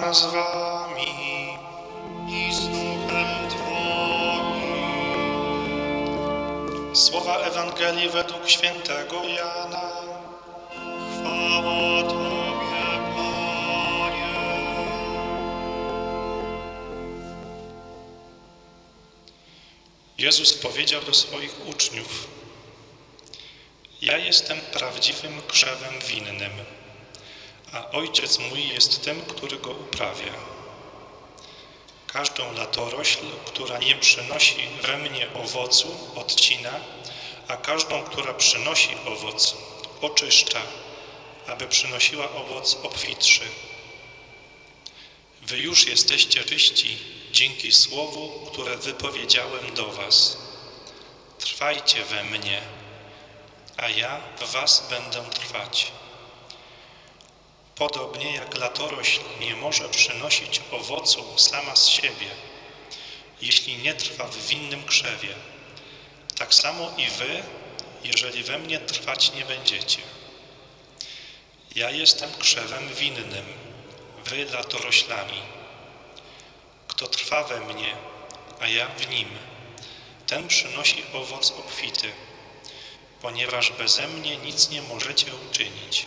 Pan z wami. i z duchem. Słowa Ewangelii według świętego Jana. Chwała Tobie, Panie. Jezus powiedział do swoich uczniów: Ja jestem prawdziwym krzewem winnym, a ojciec mój jest tym, który go uprawia. Każdą latorośl, która nie przynosi we mnie owocu, odcina, a każdą, która przynosi owoc, oczyszcza, aby przynosiła owoc obfitszy. Wy już jesteście czyści dzięki słowu, które wypowiedziałem do was. Trwajcie we mnie, a ja w was będę trwać. Podobnie jak latorośl nie może przynosić owocu sama z siebie, jeśli nie trwa w winnym krzewie, tak samo i wy, jeżeli we mnie trwać nie będziecie. Ja jestem krzewem winnym, wy latoroślami. Kto trwa we mnie, a ja w nim, ten przynosi owoc obfity, ponieważ beze mnie nic nie możecie uczynić.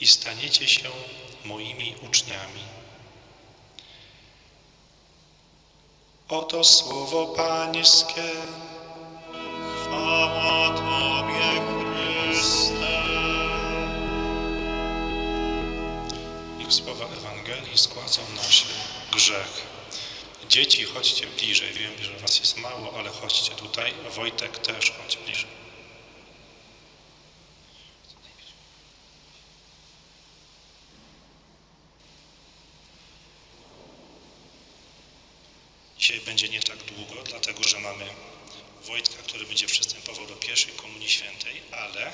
i staniecie się moimi uczniami. Oto słowo Pańskie. Chwała Tobie, Chryste. Niech słowa Ewangelii składzą nasz grzech. Dzieci, chodźcie bliżej. Wiem, że was jest mało, ale chodźcie tutaj. Wojtek też chodź bliżej. Dzisiaj będzie nie tak długo, dlatego że mamy Wojtka, który będzie przystępował do pierwszej Komunii Świętej, ale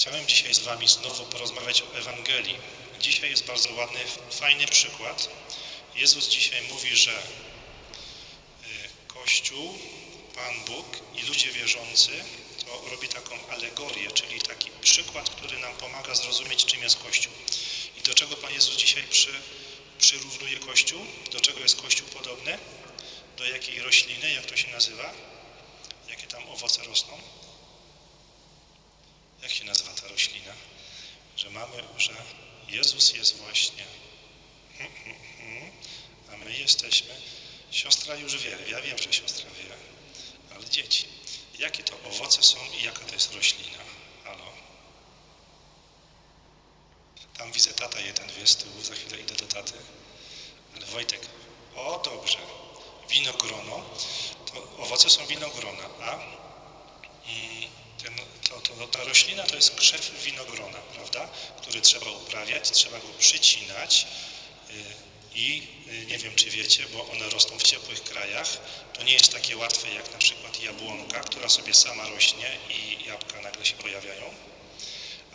Chciałem dzisiaj z Wami znowu porozmawiać o Ewangelii. Dzisiaj jest bardzo ładny, fajny przykład. Jezus dzisiaj mówi, że y, Kościół, Pan Bóg i ludzie wierzący to robi taką alegorię, czyli taki przykład, który nam pomaga zrozumieć, czym jest Kościół. I do czego Pan Jezus dzisiaj przy, przyrównuje Kościół? Do czego jest Kościół podobny? Do jakiej rośliny, jak to się nazywa? Tam owoce rosną? jak się nazywa ta roślina, że mamy, że Jezus jest właśnie, a my jesteśmy, siostra już wie, ja wiem, że siostra wie, ale dzieci, jakie to owoce są i jaka to jest roślina? Halo? Tam widzę tata jeden wie z tyłu, za chwilę idę do taty, ale Wojtek, o dobrze, winogrono, owoce są winogrona, a mm, ten, to, to, ta roślina to jest krzew winogrona, prawda, który trzeba uprawiać, trzeba go przycinać y, i y, nie wiem, czy wiecie, bo one rosną w ciepłych krajach. To nie jest takie łatwe jak na przykład jabłonka, która sobie sama rośnie i jabłka nagle się pojawiają.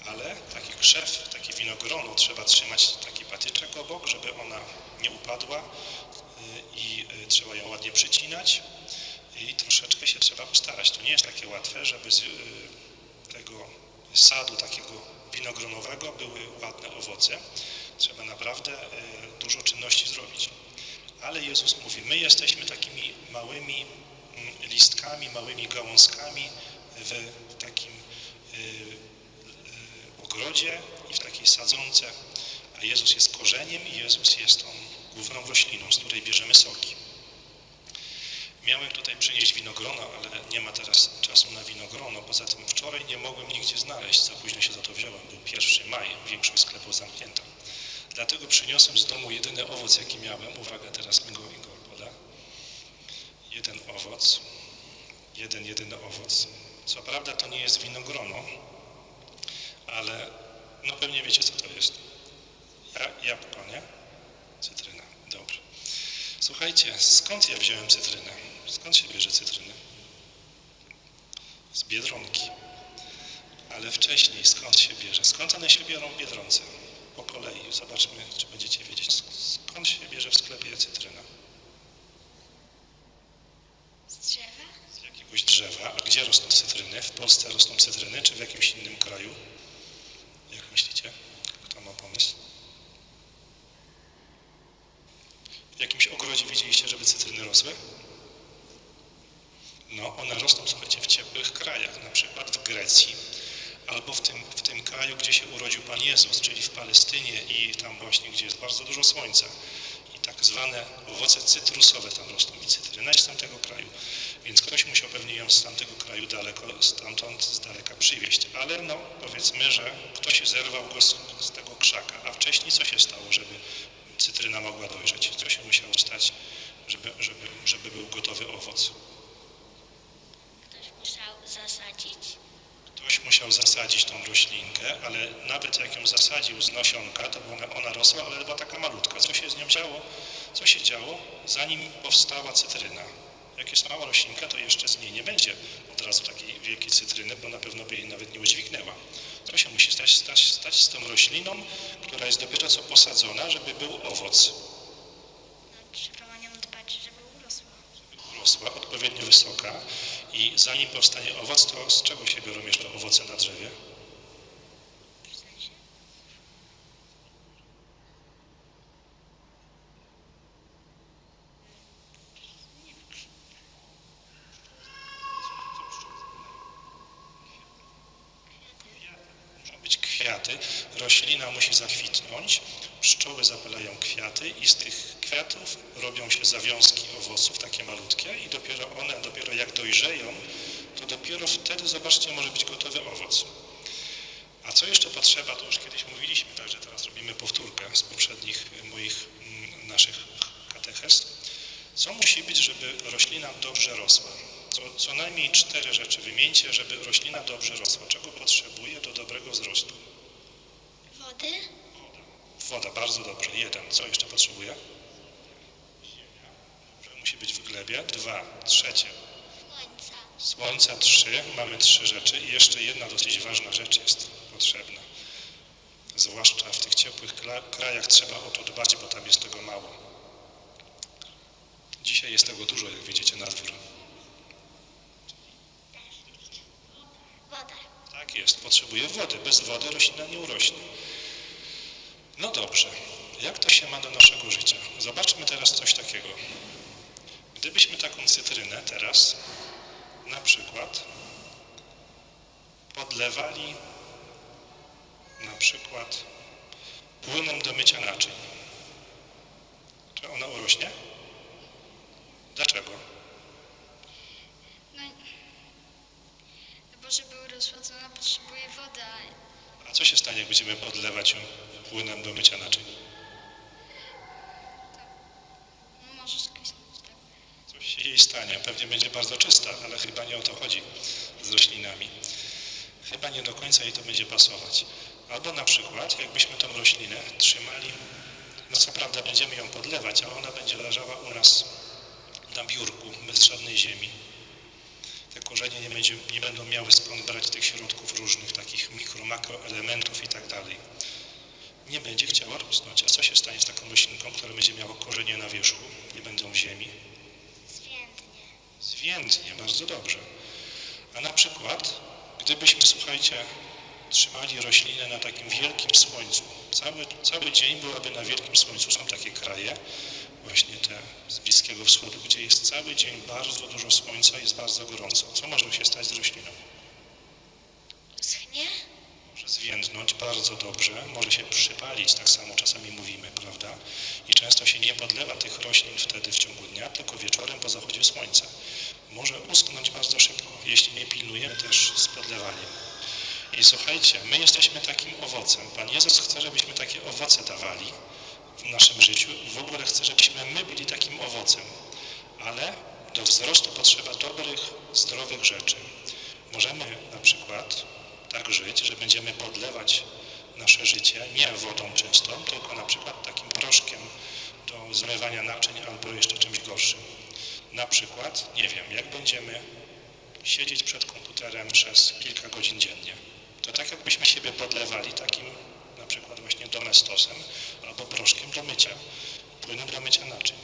Ale taki krzew, takie winogrono trzeba trzymać taki patyczek obok, żeby ona nie upadła y, i trzeba ją ładnie przycinać i troszeczkę się trzeba postarać. To nie jest takie łatwe, żeby z y, tego sadu takiego winogronowego były ładne owoce. Trzeba naprawdę y, dużo czynności zrobić. Ale Jezus mówi, my jesteśmy takimi małymi mm, listkami, małymi gałązkami w takim y, ogrodzie i w takiej sadzonce, a Jezus jest korzeniem i Jezus jest tą główną rośliną, z której bierzemy soki. Miałem tutaj przynieść winogrono, ale nie ma teraz czasu na winogrono. Poza tym wczoraj nie mogłem nigdzie znaleźć, za późno się za to wziąłem. Był 1 maj, większość sklepów zamknięta. Dlatego przyniosłem z domu jedyny owoc, jaki miałem. Uwaga, teraz mi go Igor poda. Jeden owoc, jeden, jedyny owoc. Co prawda to nie jest winogrono, ale no pewnie wiecie, co to jest. A jabłko, nie? Cytryna. Dobrze. Słuchajcie, skąd ja wziąłem cytrynę? Skąd się bierze cytryna? Z Biedronki. Ale wcześniej skąd się bierze? Skąd one się biorą w Biedronce? Po kolei. Zobaczmy, czy będziecie wiedzieć. Skąd się bierze w sklepie cytryna? Z drzewa? Z jakiegoś drzewa. A gdzie rosną cytryny? W Polsce rosną cytryny, czy w jakimś innym kraju? Jak myślicie? Kto ma pomysł? W jakimś ogrodzie widzieliście, żeby cytryny rosły? No, one rosną, słuchajcie, w ciepłych krajach, na przykład w Grecji, albo w tym, w tym kraju, gdzie się urodził Pan Jezus, czyli w Palestynie i tam właśnie, gdzie jest bardzo dużo słońca. I tak zwane owoce cytrusowe tam rosną i cytryna jest z tamtego kraju. Więc ktoś musiał pewnie ją z tamtego kraju daleko, stamtąd z daleka przywieźć. Ale no, powiedzmy, że ktoś zerwał go z, z tego krzaka. A wcześniej co się stało, żeby cytryna mogła dojrzeć? Co się musiało stać, żeby, żeby, żeby był gotowy owoc? Ktoś musiał zasadzić? Ktoś musiał zasadzić tą roślinkę, ale nawet jak ją zasadził z nasionka, to ona, ona rosła, ale była taka malutka. Co się z nią działo? Co się działo, zanim powstała cytryna? Jak jest mała roślinka, to jeszcze z niej nie będzie od razu takiej wielkiej cytryny, bo na pewno by jej nawet nie udźwignęła. Co się musi stać, stać, stać z tą rośliną, która jest dopiero co posadzona, żeby był owoc? No, trzeba o nią dbać, żeby urosła. Rosła odpowiednio wysoka i zanim powstanie owoc, to z czego się biorą jeszcze owoce na drzewie? Roślina musi zakwitnąć, pszczoły zapylają kwiaty i z tych kwiatów robią się zawiązki owoców, takie malutkie i dopiero one, dopiero jak dojrzeją, to dopiero wtedy, zobaczcie, może być gotowy owoc. A co jeszcze potrzeba, to już kiedyś mówiliśmy, także teraz robimy powtórkę z poprzednich moich mm, naszych katechez. Co musi być, żeby roślina dobrze rosła? Co, co najmniej cztery rzeczy wymieńcie, żeby roślina dobrze rosła. Czego potrzebuje do dobrego wzrostu? Wody? Woda, bardzo dobrze. Jeden. Co jeszcze potrzebuje? Ziemia. Dobrze, musi być w glebie. Dwa. Trzecie. Słońca. Słońca. Trzy. Mamy trzy rzeczy. I jeszcze jedna dosyć ważna rzecz jest potrzebna. Zwłaszcza w tych ciepłych krajach trzeba o to dbać, bo tam jest tego mało. Dzisiaj jest tego dużo, jak widzicie na dwór. Woda. Tak jest, potrzebuje wody. Bez wody roślina nie urośnie. No dobrze, jak to się ma do naszego życia? Zobaczmy teraz coś takiego. Gdybyśmy taką cytrynę teraz, na przykład, podlewali na przykład płynem do mycia naczyń, czy ona urośnie? Dlaczego? No, bo żeby urosła, to ona potrzebuje wody, a co się stanie, jak będziemy podlewać ją płynem do mycia naczyń? no, tak? Coś się jej stanie. Pewnie będzie bardzo czysta, ale chyba nie o to chodzi z roślinami. Chyba nie do końca jej to będzie pasować. Albo na przykład, jakbyśmy tą roślinę trzymali, no co prawda będziemy ją podlewać, ale ona będzie leżała u nas na biurku, bez żadnej ziemi. Te korzenie nie, będzie, nie będą miały skąd brać tych środków różnych, takich mikro, makroelementów i tak dalej. Nie będzie chciała rosnąć. A co się stanie z taką roślinką, która będzie miała korzenie na wierzchu, nie będą w ziemi? Zwiędnie. Zwiędnie, bardzo dobrze. A na przykład, gdybyśmy, słuchajcie, trzymali roślinę na takim wielkim słońcu, cały, cały dzień byłaby na wielkim słońcu, są takie kraje, właśnie te z Bliskiego Wschodu, gdzie jest cały dzień bardzo dużo słońca i jest bardzo gorąco. Co może się stać z rośliną? Schnie? Może zwiędnąć bardzo dobrze, może się przypalić, tak samo czasami mówimy, prawda? I często się nie podlewa tych roślin wtedy w ciągu dnia, tylko wieczorem po zachodzie słońca. Może uschnąć bardzo szybko, jeśli nie pilnujemy też z podlewaniem. I słuchajcie, my jesteśmy takim owocem. Pan Jezus chce, żebyśmy takie owoce dawali w naszym życiu. W ogóle chce, żebyśmy my byli takim owocem. Ale do wzrostu potrzeba dobrych, zdrowych rzeczy. Możemy na przykład tak żyć, że będziemy podlewać nasze życie nie wodą czystą, tylko na przykład takim proszkiem do zmywania naczyń albo jeszcze czymś gorszym. Na przykład, nie wiem, jak będziemy siedzieć przed komputerem przez kilka godzin dziennie, to tak jakbyśmy siebie podlewali takim na przykład właśnie domestosem albo proszkiem do mycia, płynem do mycia naczyń.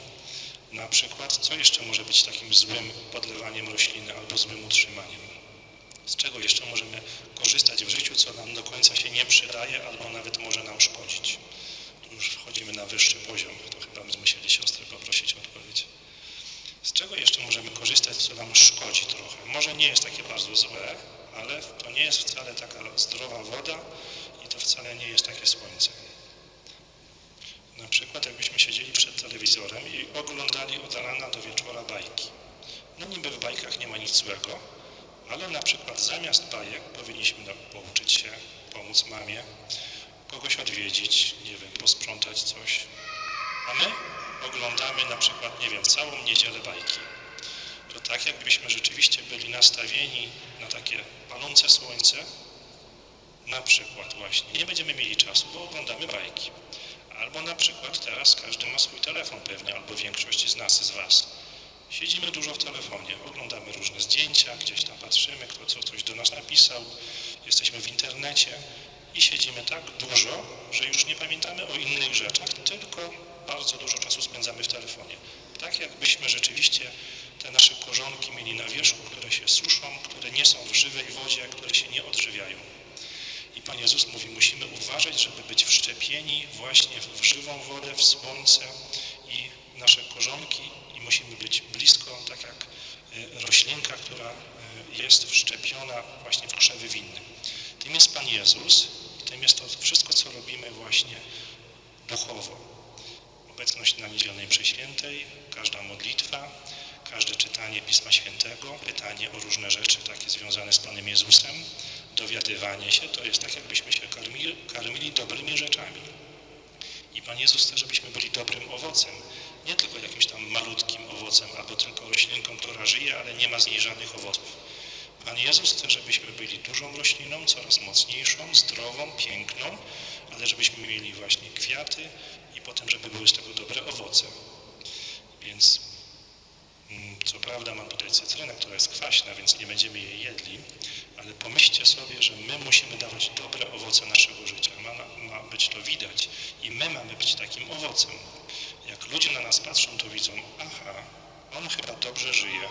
Na przykład, co jeszcze może być takim złym podlewaniem rośliny albo złym utrzymaniem? Z czego jeszcze możemy korzystać w życiu, co nam do końca się nie przydaje albo nawet może nam szkodzić? Tu już wchodzimy na wyższy poziom, to chyba musieli siostrę poprosić o odpowiedź. Z czego jeszcze możemy korzystać, co nam szkodzi trochę? Może nie jest takie bardzo złe, ale to nie jest wcale taka zdrowa woda i to wcale nie jest takie słońce. Na przykład jakbyśmy siedzieli przed telewizorem i oglądali od rana do wieczora bajki. No niby w bajkach nie ma nic złego, ale na przykład zamiast bajek powinniśmy pouczyć się, pomóc mamie, kogoś odwiedzić, nie wiem, posprzątać coś. A my oglądamy na przykład, nie wiem, całą niedzielę bajki. To tak jakbyśmy rzeczywiście byli nastawieni na takie palące słońce, na przykład właśnie, nie będziemy mieli czasu, bo oglądamy bajki. Albo na przykład teraz każdy ma swój telefon pewnie, albo większość z nas, z Was. Siedzimy dużo w telefonie, oglądamy różne zdjęcia, gdzieś tam patrzymy, kto co, coś do nas napisał, jesteśmy w internecie i siedzimy tak dużo, że już nie pamiętamy o innych rzeczach, tylko bardzo dużo czasu spędzamy w telefonie. Tak jakbyśmy rzeczywiście te nasze korzonki mieli na wierzchu, które się suszą, które nie są w żywej wodzie, które się nie odżywiają. I Pan Jezus mówi, musimy uważać, żeby być wszczepieni właśnie w żywą wodę, w słońce i nasze korzonki i musimy być blisko, tak jak y, roślinka, która y, jest wszczepiona właśnie w krzewy winny. Tym jest Pan Jezus i tym jest to wszystko, co robimy właśnie duchowo. Obecność na niedzielnej przeświętej, każda modlitwa, każde czytanie Pisma Świętego, pytanie o różne rzeczy takie związane z Panem Jezusem, dowiadywanie się, to jest tak, jakbyśmy się karmili, karmili dobrymi rzeczami. I Pan Jezus chce, żebyśmy byli dobrym owocem, nie tylko jakimś tam malutkim owocem, albo tylko roślinką, która żyje, ale nie ma z niej żadnych owoców. Pan Jezus chce, żebyśmy byli dużą rośliną, coraz mocniejszą, zdrową, piękną, ale żebyśmy mieli właśnie kwiaty i potem, żeby były z tego dobre owoce. Więc co prawda mam tutaj cytrynę, która jest kwaśna, więc nie będziemy jej jedli, ale pomyślcie sobie, że my musimy dawać dobre owoce naszego życia. Ma, ma być to widać i my mamy być takim owocem. Jak ludzie na nas patrzą, to widzą, aha, on chyba dobrze żyje.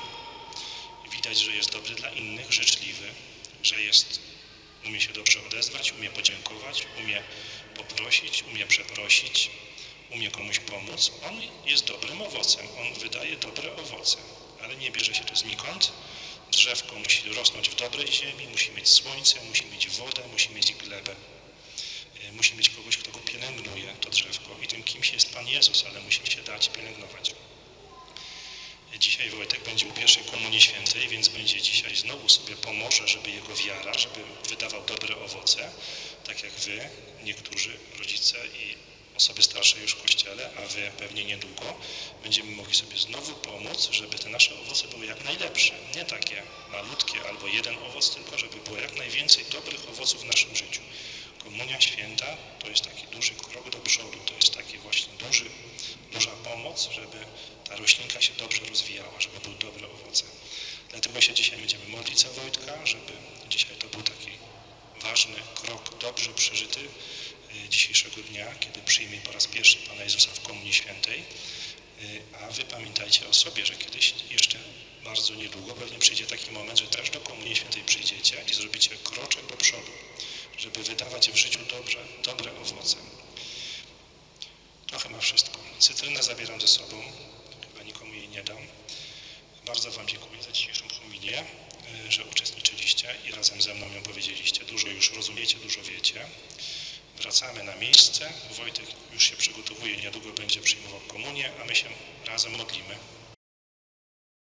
Widać, że jest dobry dla innych, życzliwy, że jest, umie się dobrze odezwać, umie podziękować, umie poprosić, umie przeprosić, umie komuś pomóc. On jest dobrym owocem, on wydaje dobre owoce, ale nie bierze się to znikąd. Drzewko musi rosnąć w dobrej ziemi, musi mieć słońce, musi mieć wodę, musi mieć glebę. E, Musi mieć kogoś, kto go pielęgnuje, to drzewko. I tym kimś jest Pan Jezus, ale musimy się dać pielęgnować. E, Dzisiaj Wojtek będzie u pierwszej Komunii Świętej, więc będzie dzisiaj znowu sobie pomoże, żeby jego wiara, żeby wydawał dobre owoce, tak jak wy, niektórzy rodzice i osoby starsze już w Kościele, a wy pewnie niedługo, będziemy mogli sobie znowu pomóc, żeby te nasze owoce były jak najlepsze. Nie takie malutkie albo jeden owoc, tylko żeby było jak najwięcej dobrych owoców w naszym życiu. Komunia Święta to jest taki duży krok do przodu, to jest taki właśnie duży, duża pomoc, żeby ta roślinka się dobrze rozwijała, żeby były dobre owoce. Dlatego się dzisiaj będziemy modlić za Wojtka, żeby dzisiaj to był taki ważny krok, dobrze przeżyty dzisiejszego dnia, kiedy przyjmie po raz pierwszy Pana Jezusa w Komunii Świętej. Y, A Wy pamiętajcie o sobie, że kiedyś jeszcze bardzo niedługo pewnie przyjdzie taki moment, że też do Komunii Świętej przyjdziecie i zrobicie kroczek do przodu, żeby wydawać w życiu dobrze, dobre owoce. To chyba wszystko. Cytrynę zabieram ze sobą, chyba nikomu jej nie dam. Bardzo Wam dziękuję za dzisiejszą homilię, y, że uczestniczyliście i razem ze mną ją powiedzieliście. Dużo już rozumiecie, dużo wiecie. Wracamy na miejsce. Wojtek już się przygotowuje, niedługo będzie przyjmował komunię, a my się razem modlimy.